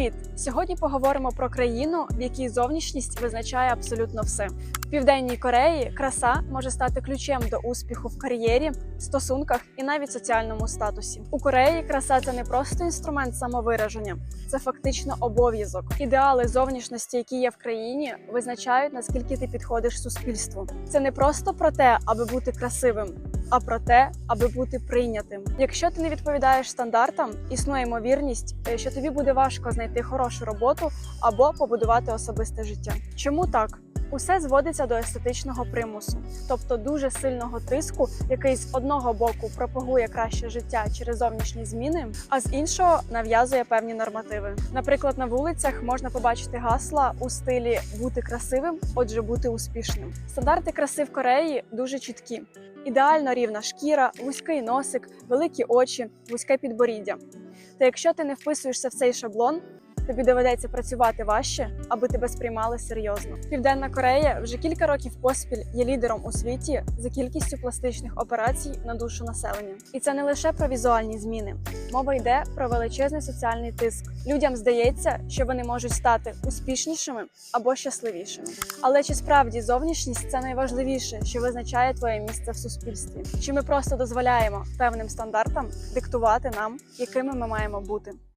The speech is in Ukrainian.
Привіт! Сьогодні поговоримо про країну, в якій зовнішність визначає абсолютно все. В південній Кореї краса може стати ключем до успіху в кар'єрі, стосунках і навіть соціальному статусі. У Кореї краса це не просто інструмент самовираження, це фактично обов'язок. Ідеали зовнішності, які є в країні, визначають наскільки ти підходиш суспільству. Це не просто про те, аби бути красивим. А про те, аби бути прийнятим. Якщо ти не відповідаєш стандартам, існує ймовірність, е, що тобі буде важко знайти хорошу роботу або побудувати особисте життя. Чому так? Усе зводиться до естетичного примусу, тобто дуже сильного тиску, який з одного боку пропагує краще життя через зовнішні зміни, а з іншого нав'язує певні нормативи. Наприклад, на вулицях можна побачити гасла у стилі бути красивим, отже, бути успішним. Стандарти краси в Кореї дуже чіткі: ідеально рівна шкіра, вузький носик, великі очі, вузьке підборіддя. Та якщо ти не вписуєшся в цей шаблон, тобі доведеться працювати важче, аби тебе сприймали серйозно. Південна Корея вже кілька років поспіль є лідером у світі за кількістю пластичних операцій на душу населення. І це не лише про візуальні зміни. Мова йде про величезний соціальний тиск. Людям здається, що вони можуть стати успішнішими або щасливішими. Але чи справді зовнішність це найважливіше, що визначає твоє місце в суспільстві? Чи ми просто дозволяємо певним стандартам диктувати нам, якими ми маємо бути?